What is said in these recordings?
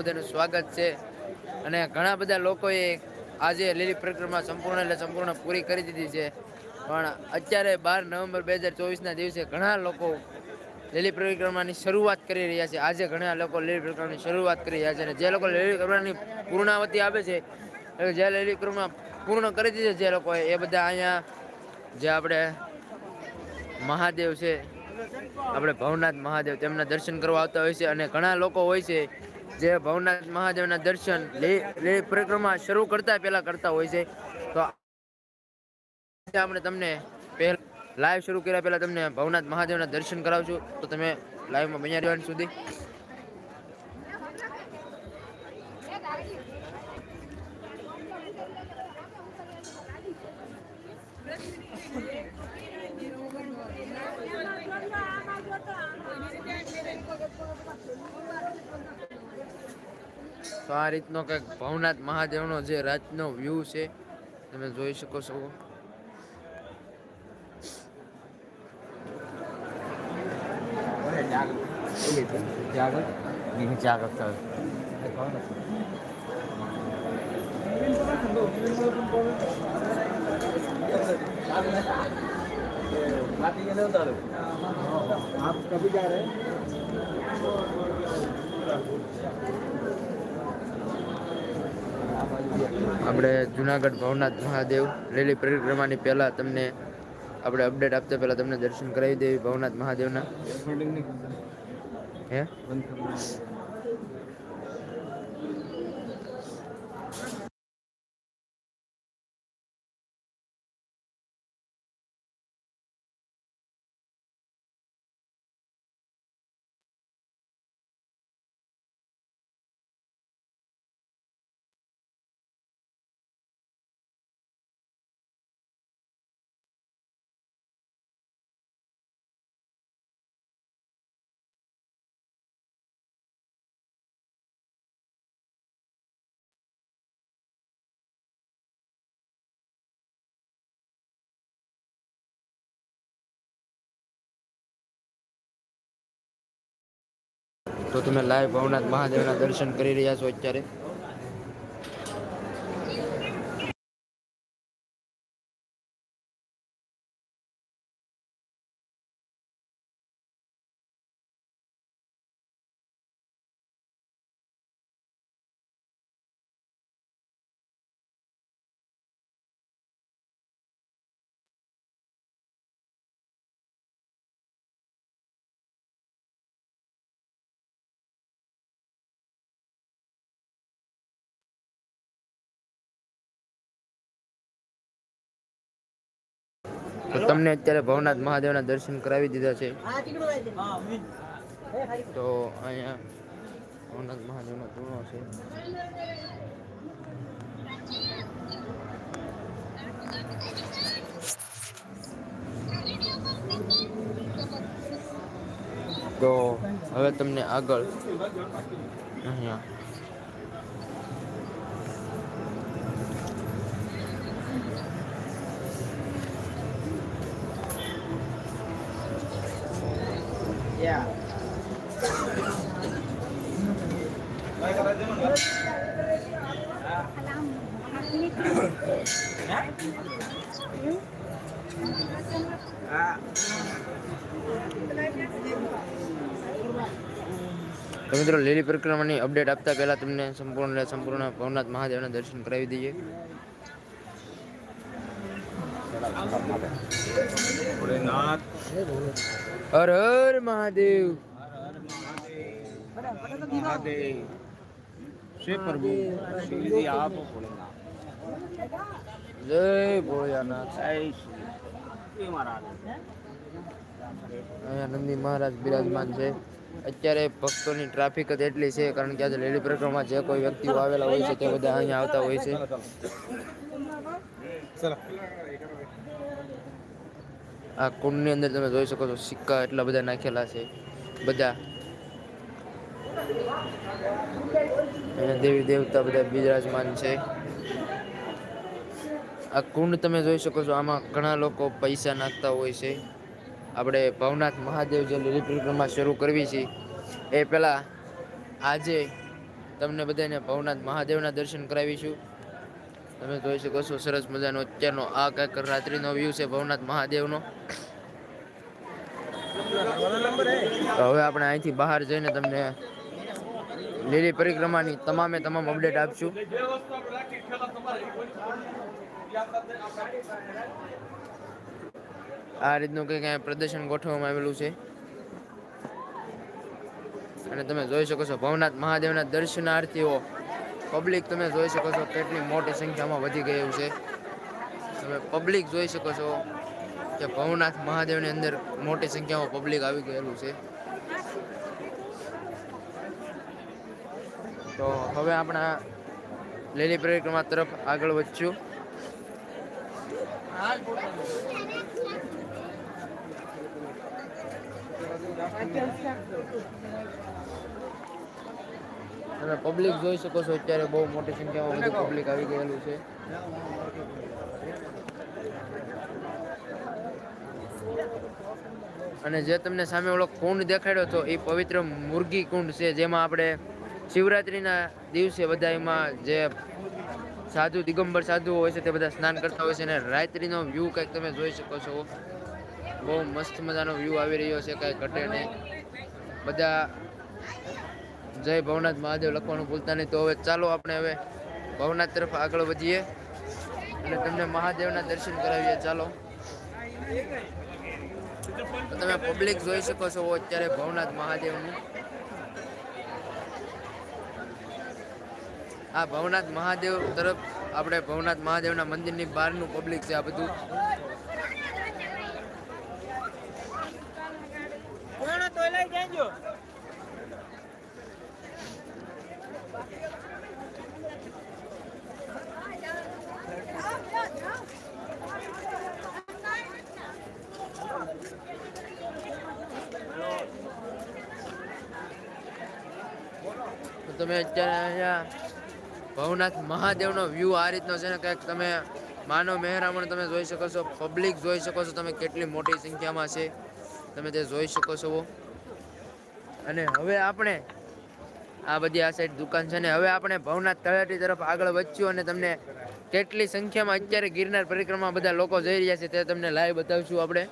બધાનું સ્વાગત છે. અને ઘણા બધા લોકોએ આજે લીલી પરિક્રમા સંપૂર્ણ એટલે સંપૂર્ણ પૂરી કરી દીધી છે. પણ અત્યારે બાર નવેમ્બર બે હજાર ચોવીસના દિવસે ઘણા લોકો લીલી પરિક્રમાની શરૂઆત કરી રહ્યા છે. આજે ઘણા લોકો લીલી પરિક્રમાની શરૂઆત કરી રહ્યા છે. અને જે લોકો લીલી પરિક્રમાની પૂર્ણાવતી આપે છે જે લીલી પરિક્રમા પૂર્ણ કરી દીધી જે લોકોએ એ બધા અહીંયા જે આપણે મહાદેવ છે, આપણે ભવનાથ મહાદેવ તેમના દર્શન કરવા આવતા હોય છે. અને ઘણા લોકો હોય છે જે ભવનાથ મહાદેવના દર્શન લીલી પરિક્રમા શરૂ કરતા પેલા કરતા હોય છે. તો આપણે તમને પહેલા લાઈવ શરૂ કર્યા પહેલા તમને ભવનાથ મહાદેવના દર્શન કરાવશું. તો તમે લાઈવમાં બન્યા રહેવાનું સુધી. તો આ રીતનો કંઈક ભવનાથ મહાદેવનો જે રાતનો વ્યૂ છે તમે જોઈ શકો છો જાગર નીચે આગળ ચાલ आप कभी जा रहे हैं આપણે જુનાગઢ ભવનાથ મહાદેવ રેલી પરિક્રમાની પહેલાં તમને આપણે અપડેટ આપતા પહેલાં તમને દર્શન કરાવી દેવી ભવનાથ મહાદેવના. હે? તો તમે લાઈવ ભવનાથ મહાદેવના દર્શન કરી રહ્યા છો અત્યારે. તો તમને અત્યારે ભવનાથ મહાદેવના દર્શન કરાવી દીધા છે. તો અહીંયા ભવનાથ મહાદેવનો ચૂર્ણો છે. તો હવે તમને આગળ અહીંયા તો મિત્રો, લીલી પરિક્રમાની અપડેટ આપતા પહેલા તમને સંપૂર્ણ સંપૂર્ણ ભવનાથ મહાદેવના દર્શન કરાવી દઈએ. ભોલેનાથ હર હર મહાદેવ. શ્રી પ્રભુ. આપ જય મહારાજ અહીંયા નંદી મહારાજ બિરાજમાન છે. અત્યારે ભક્તોની ટ્રાફિક જ એટલી છે કારણ કે આજે લેડી પરિક્રમા જે કોઈ વ્યક્તિઓ આવેલા હોય છે તે બધા અહીંયા આવતા હોય છે. ચલો. આ કુંડની અંદર તમે જોઈ શકો છો, સિક્કા એટલા બધા નાખેલા છે, બધા. અહીંયા દેવી દેવતા બધા બિરાજમાન છે. આ કુંડ તમે જોઈ શકો છો, આમાં ઘણા લોકો પૈસા નાખતા હોય છે. આપણે ભવનાથ મહાદેવ જે લીલી પરિક્રમા શરૂ કરવી છે, એ પહેલાં આજે તમને બધાને ભવનાથ મહાદેવના દર્શન કરાવીશું. તમે જોઈ શકો છો, સરસ મજાનો અત્યારનો આ કંઈક રાત્રિનો વ્યૂ છે ભવનાથ મહાદેવનો. હવે આપણે અહીંથી બહાર જઈને તમને લીલી પરિક્રમાની તમામે તમામ અપડેટ આપશું. આ રીતનું કંઈક અહીંયા પ્રદર્શન ગોઠવવામાં આવેલું છે. અને તમે જોઈ શકો છો ભવનાથ મહાદેવના દર્શનાર્થીઓ પબ્લિક તમે જોઈ શકો છો કેટલી મોટી સંખ્યામાં વધી ગયું છે. તમે પબ્લિક જોઈ શકો છો કે ભવનાથ મહાદેવની અંદર મોટી સંખ્યામાં પબ્લિક આવી ગયેલું છે. તો હવે આપણા લીલી પરિક્રમા તરફ આગળ વધશું. તમે પબ્લિક જોઈ શકો છો, અત્યારે બહુ મોટી સંખ્યામાં બધું પબ્લિક આવી ગયેલું છે. અને જે તમને સામે ઓલો કુંડ દેખાડ્યો હતો, એ પવિત્ર મુરગી કુંડ છે, જેમાં આપણે શિવરાત્રિના દિવસે બધા એમાં જે સાધુ, દિગંબર સાધુ હોય છે, તે બધા સ્નાન કરતા હોય છે અને રાત્રિનો વ્યૂ કંઈક તમે જોઈ શકો છો. બહુ મસ્ત મજાનો વ્યૂ આવી રહ્યો છે, કાંઈ ઘટે નહીં. બધા જય ભવનાથ મહાદેવ લખવાનું ભૂલતા નહીં. તો હવે ચાલો આપણે હવે ભવનાથ તરફ આગળ વધીએ અને તમને મહાદેવના દર્શન કરાવીએ. ચાલો. તમે પબ્લિક જોઈ શકો છો અત્યારે ભવનાથ મહાદેવનું. આ ભવનાથ મહાદેવ તરફ આપણે ભવનાથ મહાદેવના મંદિરની બહારનું પબ્લિક છે આ બધું. કોણ લઈ જાજો. તમે અત્યારે અહીંયા ભવનાથ મહાદેવનો વ્યૂ આ રીતનો છે ને કંઈક તમે માનવ મહેરામણ તમે જોઈ શકો છો પબ્લિક જોઈ શકો છો તમે કેટલી મોટી સંખ્યામાં છે, તમે તે જોઈ શકો છો અને હવે આપણે આ બધી આ સાઈડ દુકાન છે ને હવે આપણે ભવનાથ તળેટી તરફ આગળ વધ્યું અને તમને કેટલી સંખ્યામાં અત્યારે ગિરનાર પરિક્રમા બધા લોકો જઈ રહ્યા છે તે તમને લાઈવ બતાવશું આપણે.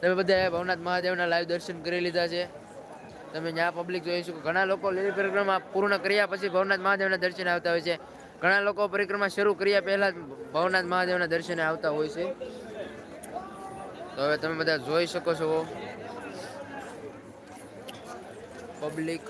તમે બધા ભવનાથ મહાદેવના લાઈવ દર્શન કરી લીધા છે. તમે જ્યાં પબ્લિક જોઈ શકો, ઘણા લોકો લીલી પરિક્રમા પૂર્ણ કર્યા પછી ભવનાથ મહાદેવના દર્શન આવતા હોય છે. ઘણા લોકો પરિક્રમા શરૂ કર્યા પહેલાં જ ભવનાથ મહાદેવના દર્શને આવતા હોય છે. તો હવે તમે બધા જોઈ શકો છો. પબ્લિક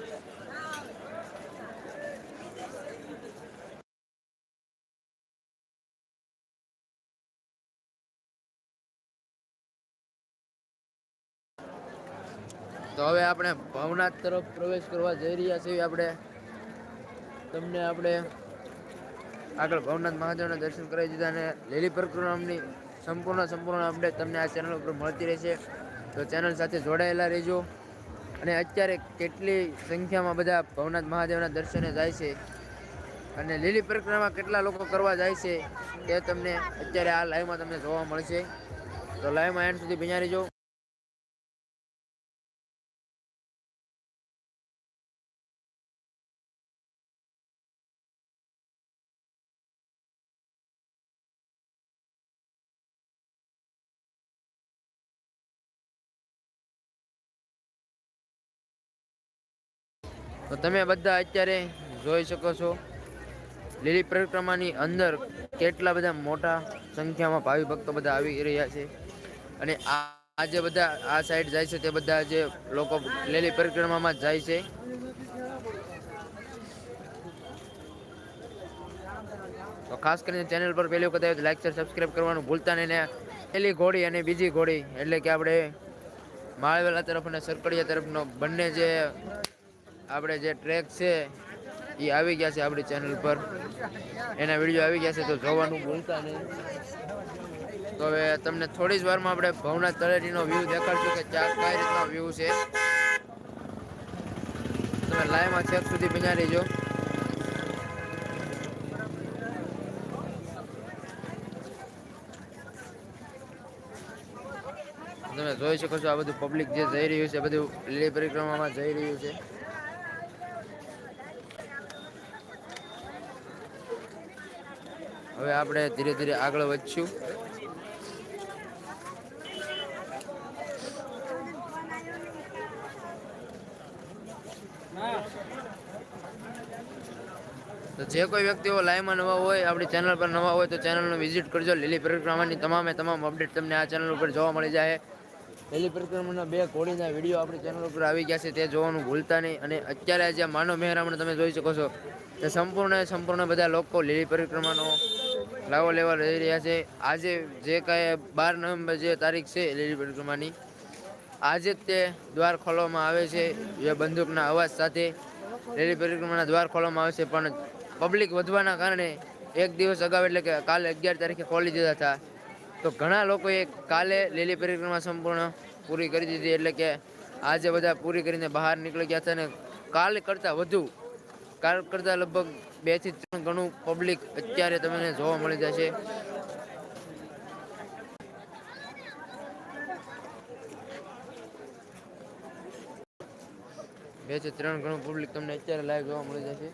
તો હવે આપણે ભવનાથ તરફ પ્રવેશ કરવા જઈ રહ્યા છીએ. આપણે તમને આપણે આગળ ભવનાથ મહાદેવના દર્શન કરાવી દીધા અને લીલી પરિક્રમાની સંપૂર્ણ સંપૂર્ણ અપડેટ તમને આ ચેનલ ઉપર મળતી રહેશે. તો ચેનલ સાથે જોડાયેલા રહેજો. અને અત્યારે કેટલી સંખ્યામાં બધા ભવનાથ મહાદેવના દર્શને જાય છે અને લીલી પરિક્રમા કેટલા લોકો કરવા જાય છે તે તમને અત્યારે આ લાઈવમાં તમને જોવા મળશે. તો લાઈવમાં એન્ડ સુધી બિનારી રહેજો. તો તમે બધા અત્યારે જોઈ શકો છો, લીલી પરિક્રમાની અંદર કેટલા બધા મોટા સંખ્યામાં ભાવિ ભક્તો બધા આવી રહ્યા છે. અને આ જે બધા આ સાઈડ જાય છે તે બધા જે લોકો લીલી પરિક્રમામાં જાય છે. તો ખાસ કરીને ચેનલ પર પહેલી વખત આવે તો લાઈક શેર સબસ્ક્રાઈબ કરવાનું ભૂલતા નહીં પેલી ઘોડી અને બીજી ઘોડી એટલે કે આપણે માળવેલા તરફ અને સરકડિયા તરફનો બંને જે આપણે જે ટ્રેક છે એ આવી ગયા છે આપણી ચેનલ પર. એના વીડિયો આવી ગયા છે, તો જોવાનું ભૂલતા નહીં. તો હવે તમને થોડી જ વારમાં આપણે ભવનાથ તળેટીનો વ્યૂ દેખાડશું કે ત્યાં કઈ રીતનો વ્યૂ છે. તમે લાઈવમાં છેક સુધી બિના રહીજો. તમે જોઈ શકો છો આ બધું પબ્લિક જે જઈ રહ્યું છે, બધું લીલી પરિક્રમામાં જઈ રહ્યું છે. હવે આપણે ધીરે ધીરે આગળ વધશું. તો જે કોઈ વ્યક્તિઓ લાઈવમાં નવા હોય, આપણી ચેનલ પર નવા હોય, તો ચેનલનું વિઝિટ કરજો. લીલી પરિક્રમાની તમામે તમામ અપડેટ તમને આ ચેનલ ઉપર જોવા મળી જાય. લીલી પરિક્રમાના બે ઘોડીના વીડિયો આપણી ચેનલ ઉપર આવી ગયા છે, તે જોવાનું ભૂલતા નહીં. અને અત્યારે જે માનવ મહેરામણ તમે જોઈ શકો છો, તે સંપૂર્ણ સંપૂર્ણ બધા લોકો લીલી પરિક્રમાનો લાવો લેવા રહી રહ્યા છે. આજે જે કાંઈ બાર નવેમ્બર જે તારીખ છે, લીલી પરિક્રમાની આજે જ તે દ્વાર ખોલવામાં આવે છે. એ બંદૂકના અવાજ સાથે રેલી પરિક્રમાના દ્વાર ખોલવામાં આવે છે, પણ પબ્લિક વધવાના કારણે એક દિવસ અગાઉ એટલે કે કાલે અગિયાર તારીખે ખોલી દીધા હતા. તો ઘણા લોકોએ કાલે લીલી પરિક્રમા સંપૂર્ણ પૂરી કરી દીધી, એટલે કે આજે બધા પૂરી કરીને બહાર નીકળી ગયા હતા અને કાલે કરતાં વધુ કાલ કરતાં લગભગ બેથી ત્રણ ગણું પબ્લિક અત્યારે તમને જોવા મળી જશે. બેથી ત્રણ ગણું પબ્લિક તમને અત્યારે લાઈવ જોવા મળી જશે.